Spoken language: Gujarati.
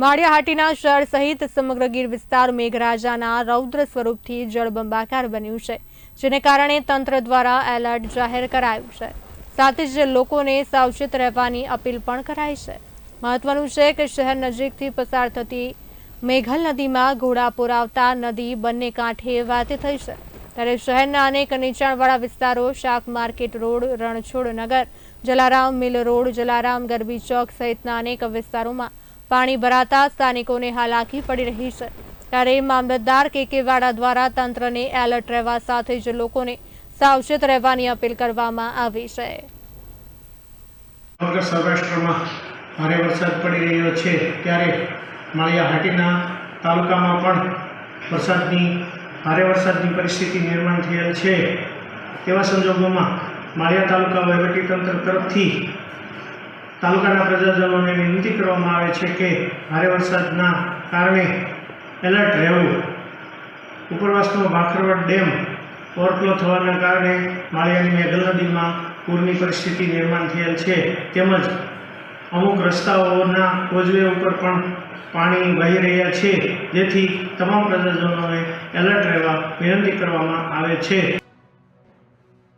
માળિયાહાટીના શહેર સહિત સમગ્ર ગીર વિસ્તાર મેઘરાજાના રૌદ્ર સ્વરૂપથી જળબંબાકાર બન્યું છે, જેને કારણે તંત્ર દ્વારા એલર્ટ જાહેર કરાયું છે. સાથે જ લોકોને સાવચેત રહેવાની અપીલ પણ કરાઈ છે. મહત્વનું છે કે શહેર નજીકથી પસાર થતી મેઘલ નદીમાં ઘોડાપુર આવતા નદી બંને કાંઠે વાતે થઈ છે. ત્યારે શહેરના અનેક નીચાણવાળા વિસ્તારો, શાક market road, Ranchhod Nagar, Jalaram mill road, Jalaram Garbi Chowk સહિતના અનેક વિસ્તારોમાં પાણી ભરાતા સ્થાનિકોને હાલાકી પડી રહી છે. ત્યારે મામલતદાર કે કે વાડા દ્વારા તંત્રને એલર્ટ રહેવા સાથે જ લોકોને સાવચેત રહેવાની અપીલ કરવામાં આવી છે. સૌરાષ્ટ્રમાં ભારે વરસાદ પડી રહ્યો છે. ત્યારે માળિયા હાટીના તાલુકામાં પણ વરસાદની, ભારે વરસાદની પરિસ્થિતિ નિર્માણ થયેલ છે. તેવા સંજોગોમાં માળિયા તાલુકા વહીવટીતંત્ર તરફથી તાલુકાના પ્રજાજનોને વિનંતી કરવામાં આવે છે કે ભારે વરસાદના કારણે એલર્ટ રહેવું. ઉપરવાસનો ભાખરવડ ડેમ ઓવરફ્લો થવાના કારણે માળિયાની મેઘલ નદીમાં પૂરની પરિસ્થિતિ નિર્માણ થયેલ છે. તેમજ અમુક રસ્તાઓના કોઝવે ઉપર પણ પાણી વહી રહ્યા છે. જેથી તમામ પ્રજાજનોને એલર્ટ રહેવા વિનંતી કરવામાં આવે છે.